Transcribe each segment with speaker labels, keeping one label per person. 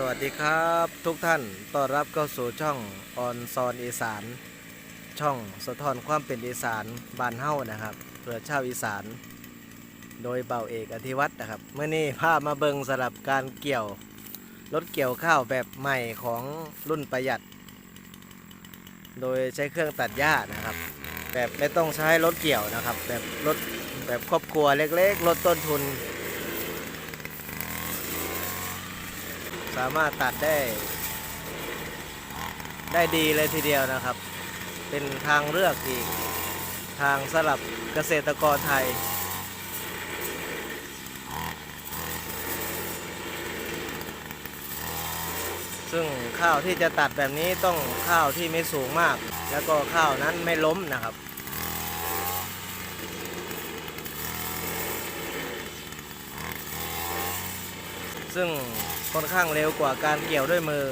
Speaker 1: สวัสดีครับทุกท่านต้อนรับเข้าสู่ช่องออนซอนอีสาน ช่องสะท้อนความเป็นอีสานบ้านเฮ้านะครับ เพื่อชาวอีสาน โดยเบาเอกอธิวัตรนะครับเมื่อนี้พาพมาเบิงสลับการเกี่ยวรถเกี่ยวข้าวแบบใหม่ของรุ่นประหยัด โดยใช้เครื่องตัดหญ้านะครับ แบบไม่ต้องใช้รถเกี่ยวนะครับ แบบรถแบบครอบครัวเล็กๆลดต้นทุน สามารถตัดได้ ได้ดีเลยทีเดียวนะครับ เป็นทางเลือกอีก ทางสลับเกษตรกรไทย ซึ่งข้าวที่จะตัดแบบนี้ต้องข้าวที่ไม่สูงมาก แล้วก็ข้าวนั้นไม่ล้มนะครับ ซึ่งค่อนข้างเร็วกว่าการเกี่ยวด้วยมือ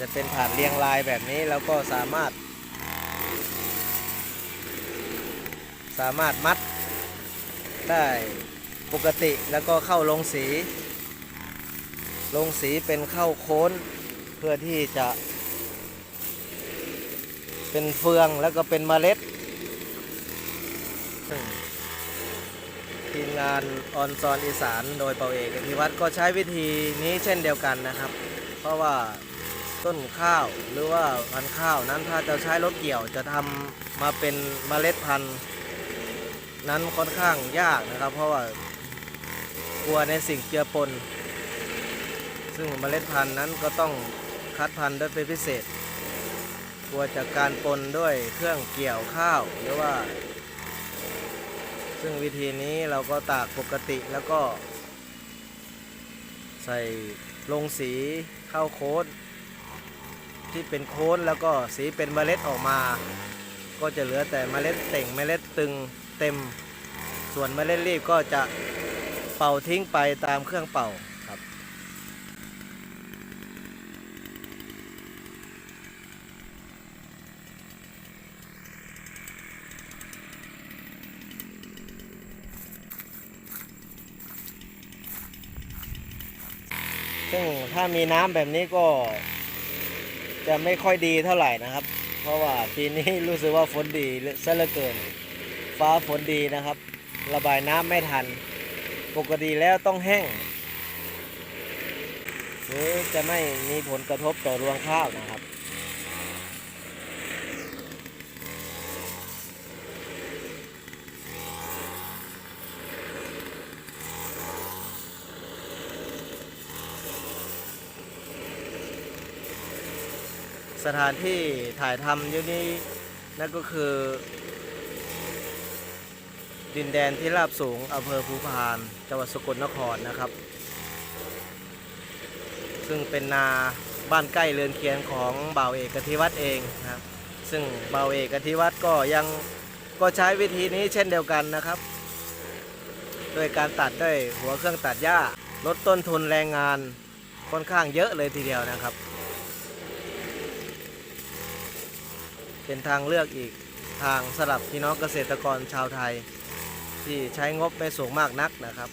Speaker 1: จะเป็นถาดเรียงรายแบบนี้แล้วก็สามารถ สามารถมัดได้ปกติแล้วก็เข้าลงสี ลงสีเป็นเข้าโค้นเพื่อที่จะเป็นเฟืองแล้วก็เป็นเมล็ด ทีมงานออนซอนอีสานโดยเปาเอกอธิวัตรก็ใช้วิธีนี้เช่นเดียวกันนะครับ เพราะว่าต้นข้าวหรือว่าพันธุ์ข้าวนั้นถ้าจะใช้รถเกี่ยวจะทำมาเป็นเมล็ดพันธุ์ นั้นค่อนข้างยากนะครับ เพราะว่ากลัวในสิ่งเจือปน ซึ่งเมล็ดพันธุ์นั้นก็ต้องคัดพันธุ์ด้วยเป็นพิเศษกลัวจากการปนด้วยเครื่องเกี่ยวข้าวหรือว่า ซึ่งวิธีนี้เราก็ตากปกติแล้วก็ ใส่ลงสีเข้าโค้ดที่เป็นโค้ดแล้วก็สีเป็นเมล็ดออกมา ก็จะเหลือแต่เมล็ดเต่งเมล็ดตึงเต็ม ส่วนเมล็ดรีบก็จะเป่าทิ้งไปตามเครื่องเป่า ซึ่งถ้ามีน้ำแบบนี้ก็ จะไม่ค่อยดีเท่าไหร่นะครับ เพราะว่าปีนี้รู้สึกว่าฝนดีซะเหลือเกิน ฟ้าฝนดีนะครับ ระบายน้ำไม่ทัน ปกติแล้วต้องแห้งหรือจะไม่มีผลกระทบต่อรวงข้าวนะครับ สถานที่ถ่ายทำอยู่นี้นั่นก็คือ ดินแดนที่ราบสูงอำเภอภูพานจังหวัดสกลนครนะครับ ซึ่งเป็นนาบ้านใกล้เรือนเคียงของบ่าวเอกธิวัตรเองนะครับ ซึ่งบ่าวเอกธิวัตรก็ยังก็ใช้วิธีนี้เช่นเดียวกันนะครับ โดยการตัดด้วยหัวเครื่องตัดหญ้าลดต้นทุนแรงงานค่อนข้างเยอะเลยทีเดียวนะครับ เป็นทางเลือกอีกทางสำหรับพี่น้องเกษตรกรชาวไทย ที่ใช้งบไม่สูงมากนักนะครับ